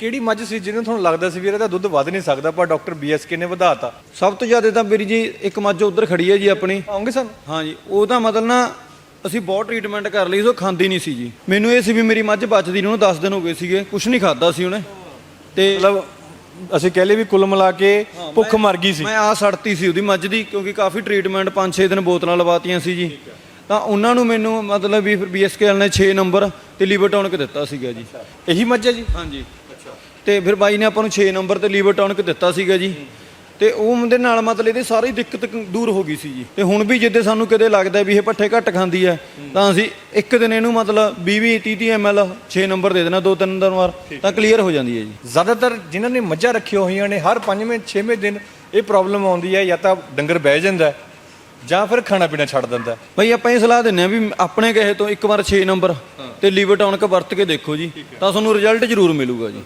ਕਿਹੜੀ ਮੱਝ ਸੀ ਜਿਹਨੂੰ ਤੁਹਾਨੂੰ ਲੱਗਦਾ ਸੀ ਵੀ ਇਹਦਾ ਦੁੱਧ ਵੱਧ ਨਹੀਂ ਸਕਦਾ ਪਰ ਡਾਕਟਰ ਬੀਐਸਕੇ ਨੇ ਵਧਾਤਾ ਸਭ ਤੋਂ ਜ਼ਿਆਦਾ ਤਾਂ ਮੇਰੀ ਜੀ ਇੱਕ ਮੱਝ ਉਧਰ ਖੜੀ ਹੈ ਜੀ ਆਪਣੀ। ਆਉਂਗੇ ਸਾਨੂੰ? ਹਾਂ ਜੀ ਉਹ ਤਾਂ ਮਤਲਬ ਨਾ ਅਸੀਂ ਬਹੁਤ ਟ੍ਰੀਟਮੈਂਟ ਕਰ ਲਈ ਸੀ ਖਾਂਦੀ ਨਹੀਂ ਸੀ ਜੀ। ਮੈਨੂੰ ਇਹ ਸੀ ਵੀ ਮੇਰੀ ਮੱਝ ਬਚਦੀ ਨੂੰ 10 ਦਿਨ ਹੋ ਗਏ ਸੀਗੇ ਕੁਝ ਨਹੀਂ ਖਾਦਾ ਸੀ ਉਹਨੇ। ਤੇ ਮਤਲਬ ਅਸੀਂ ਕਹਿ ਲਏ ਵੀ ਕੁੱਲ ਮਿਲਾ ਕੇ ਭੁੱਖ ਮਰ ਗਈ ਸੀ। ਮੈਂ ਆ ਸੜਤੀ ਸੀ ਉਹਦੀ ਮੱਝ ਦੀ ਕਿਉਂਕਿ ਕਾਫੀ ਟ੍ਰੀਟਮੈਂਟ 5-6 ਦਿਨ ਬੋਤਲਾਂ ਲਵਾਤੀਆਂ ਸੀ ਜੀ। ਤਾਂ ਉਹਨਾਂ ਨੂੰ ਮੈਨੂੰ ਮਤਲਬ ਵੀ ਫਿਰ ਬੀਐਸਕੇ ਵਾਲੇ ਨੇ 6 ਨੰਬਰ ਤੇ ਲੀਵਰ ਟੌਨਿਕ ਦਿੱਤਾ ਸੀਗਾ ਜੀ। ਇਹੀ ਮੱਝ ਹੈ ਜੀ? ਹਾਂਜੀ ਤੇ ਫਿਰ ਬਾਈ ਨੇ ਆਪਾਂ ਨੂੰ 6 ਨੰਬਰ ਤੇ ਲੀਵਰ ਟੌਨਿਕ ਦਿੱਤਾ ਸੀਗਾ ਜੀ। ਤੇ ਉਹ ਦੇ ਨਾਲ ਮਤਲਬ ਇਹਦੀ ਸਾਰੀ ਦਿੱਕਤ ਕ- ਦੂਰ ਹੋ ਗਈ ਸੀ ਜੀ। ਤੇ ਹੁਣ ਵੀ ਜਿੱਦੇ ਸਾਨੂੰ ਕਦੇ ਲੱਗਦਾ ਵੀ ਇਹ ਪੱਠੇ ਘੱਟ ਖਾਂਦੀ ਹੈ ਤਾਂ ਅਸੀਂ ਇੱਕ ਦਿਨ ਇਹਨੂੰ ਮਤਲਬ 20 20 30 30 ml 6 ਨੰਬਰ ਦੇ ਦੇਣਾ ਦੋ ਤਿੰਨ ਦਿਨ ਵਾਰ ਤਾਂ ਕਲੀਅਰ ਹੋ ਜਾਂਦੀ ਹੈ ਜੀ। ਜ਼ਿਆਦਾਤਰ ਜਿਨ੍ਹਾਂ ਨੇ ਮੱਝਾਂ ਰੱਖੀਆਂ ਹੋਈਆਂ ਨੇ ਹਰ ਪੰਜਵੇਂ ਛੇਵੇਂ ਦਿਨ ਇਹ ਪ੍ਰੋਬਲਮ ਆਉਂਦੀ ਹੈ ਜਾਂ ਤਾਂ ਡੰਗਰ ਬਹਿ ਜਾਂਦਾ ਹੈ, ਜਾਂ ਫਿਰ ਖਾਣਾ ਪੀਣਾ ਛੱਡ ਦਿੰਦਾ ਹੈ। ਬਈ ਆਪਾਂ ਇਹ ਸਲਾਹ ਦਿੰਨੇ ਆ ਵੀ ਆਪਣੇ ਕਹੇ ਤੋਂ ਇੱਕ ਵਾਰ 6 ਨੰਬਰ ਤੇ ਲੀਵਰ ਟੌਨਿਕ ਵਰਤ ਕੇ ਦੇਖੋ ਜੀ ਤਾਂ ਤੁਹਾਨੂੰ ਰਿਜ਼ਲਟ ਜ਼ਰੂਰ ਮਿਲੂਗਾ ਜੀ।